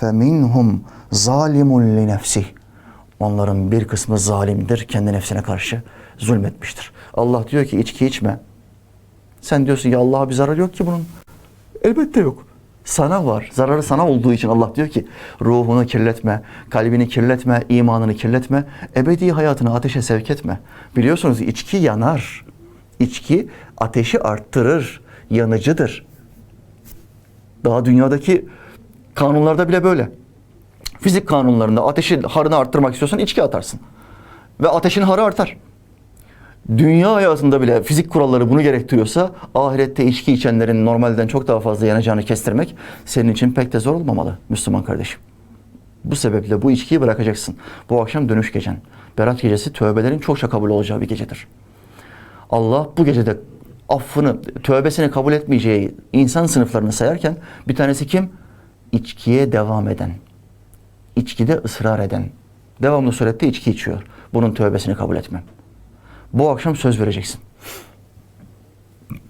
فَمِنْهُمْ ظَالِمٌ لِنَفْسِهِ Onların bir kısmı zalimdir, kendi nefsine karşı zulmetmiştir. Allah diyor ki içki içme. Sen diyorsun ya Allah'a bir zarar yok ki bunun. Elbette yok. Sana var. Zararı sana olduğu için Allah diyor ki ruhunu kirletme, kalbini kirletme, imanını kirletme, ebedi hayatını ateşe sevk etme. Biliyorsunuz içki yanar. İçki ateşi arttırır, yanıcıdır. Daha dünyadaki kanunlarda bile böyle. Fizik kanunlarında ateşin harını arttırmak istiyorsan içki atarsın. Ve ateşin harı artar. Dünya hayatında bile fizik kuralları bunu gerektiriyorsa ahirette içki içenlerin normalden çok daha fazla yanacağını kestirmek senin için pek de zor olmamalı Müslüman kardeşim. Bu sebeple bu içkiyi bırakacaksın. Bu akşam dönüş gecen. Berat gecesi tövbelerin çokça kabul olacağı bir gecedir. Allah bu gecede affını, tövbesini kabul etmeyeceği insan sınıflarını sayarken bir tanesi kim? İçkiye devam eden. İçkide ısrar eden. Devamlı surette içki içiyor. Bunun tövbesini kabul etmem. Bu akşam söz vereceksin.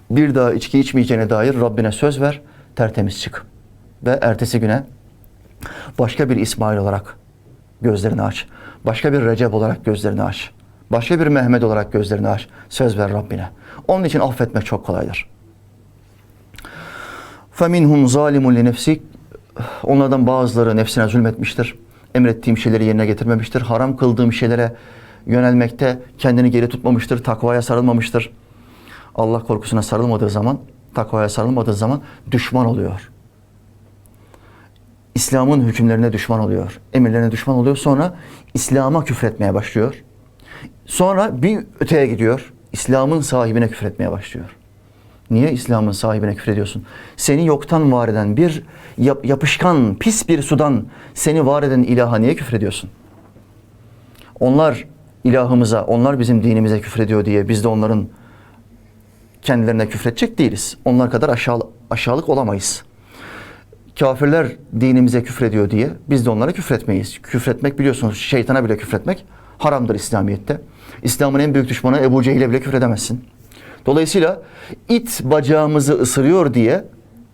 Bir daha içki içmeyeceğine dair Rabbine söz ver, tertemiz çık. Ve ertesi güne başka bir İsmail olarak gözlerini aç. Başka bir Recep olarak gözlerini aç. Başka bir Mehmet olarak gözlerini aç. Söz ver Rabbine. Onun için affetmek çok kolaydır. فَمِنْهُمْ ظَالِمٌ لِنَفْسِكَ Onlardan bazıları nefsine zulmetmiştir. Emrettiğim şeyleri yerine getirmemiştir. Haram kıldığım şeylere yönelmekte kendini geri tutmamıştır. Takvaya sarılmamıştır. Allah korkusuna sarılmadığı zaman, takvaya sarılmadığı zaman düşman oluyor. İslam'ın hükümlerine düşman oluyor. Emirlerine düşman oluyor. Sonra İslam'a küfretmeye başlıyor. Sonra bir öteye gidiyor. İslam'ın sahibine küfretmeye başlıyor. Niye İslam'ın sahibine küfrediyorsun? Seni yoktan var eden bir yap- yapışkan, pis bir sudan seni var eden ilaha niye küfrediyorsun? Onlar ilahımıza, onlar bizim dinimize küfrediyor diye biz de onların kendilerine küfredecek değiliz. Onlar kadar aşağı, aşağılık olamayız. Kafirler dinimize küfrediyor diye biz de onlara küfretmeyiz. Küfretmek biliyorsunuz şeytana bile küfretmek haramdır İslamiyet'te. İslam'ın en büyük düşmanı Ebu Cehil'e bile küfredemezsin. Dolayısıyla it bacağımızı ısırıyor diye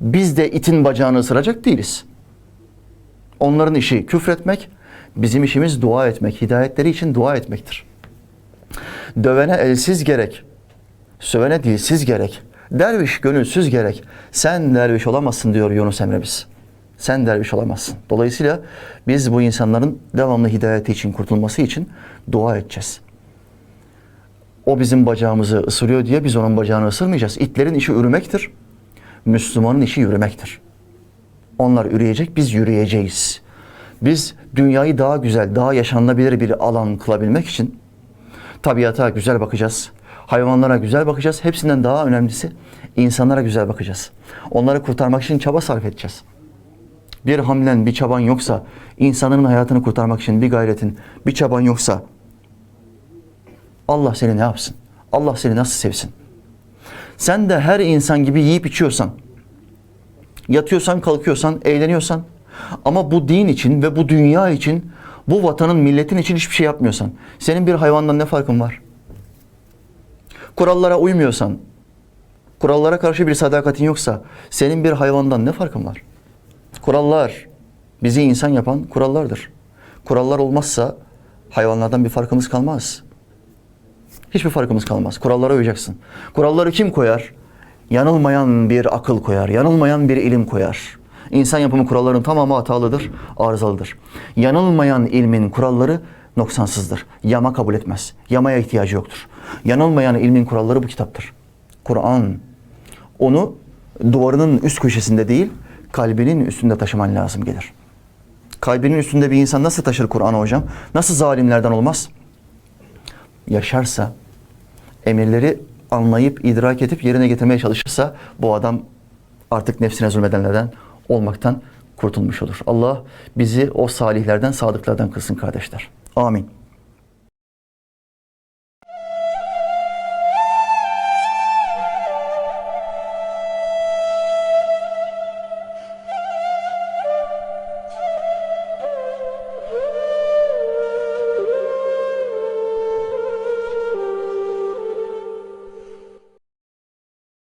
biz de itin bacağını ısıracak değiliz. Onların işi küfretmek, bizim işimiz dua etmek, hidayetleri için dua etmektir. Dövene elsiz gerek, sövene dilsiz gerek, derviş gönülsüz gerek. Sen derviş olamazsın diyor Yunus Emre biz. Sen derviş olamazsın. Dolayısıyla biz bu insanların devamlı hidayeti için, kurtulması için dua edeceğiz. O bizim bacağımızı ısırıyor diye biz onun bacağını ısırmayacağız. İtlerin işi ürümektir. Müslümanın işi yürümektir. Onlar üreyecek, biz yürüyeceğiz. Biz dünyayı daha güzel, daha yaşanılabilir bir alan kılabilmek için tabiata güzel bakacağız. Hayvanlara güzel bakacağız. Hepsinden daha önemlisi insanlara güzel bakacağız. Onları kurtarmak için çaba sarf edeceğiz. Bir hamlen, bir çaban yoksa, insanın hayatını kurtarmak için bir gayretin, bir çaban yoksa Allah seni ne yapsın? Allah seni nasıl sevsin? Sen de her insan gibi yiyip içiyorsan, yatıyorsan, kalkıyorsan, eğleniyorsan ama bu din için ve bu dünya için, bu vatanın, milletin için hiçbir şey yapmıyorsan, senin bir hayvandan ne farkın var? Kurallara uymuyorsan, kurallara karşı bir sadakatin yoksa, senin bir hayvandan ne farkın var? Kurallar, bizi insan yapan kurallardır. Kurallar olmazsa hayvanlardan bir farkımız kalmaz. Hiçbir farkımız kalmaz. Kurallara uyacaksın. Kuralları kim koyar? Yanılmayan bir akıl koyar. Yanılmayan bir ilim koyar. İnsan yapımı kuralların tamamı hatalıdır, arızalıdır. Yanılmayan ilmin kuralları noksansızdır. Yama kabul etmez. Yamaya ihtiyacı yoktur. Yanılmayan ilmin kuralları bu kitaptır. Kur'an. Onu duvarının üst köşesinde değil, kalbinin üstünde taşıman lazım gelir. Kalbinin üstünde bir insan nasıl taşır Kur'an'ı hocam? Nasıl zalimlerden olmaz? Yaşarsa, emirleri anlayıp, idrak edip yerine getirmeye çalışırsa bu adam artık nefsine zulmedenlerden olmaktan kurtulmuş olur. Allah bizi o salihlerden, sadıklardan kılsın kardeşler. Amin.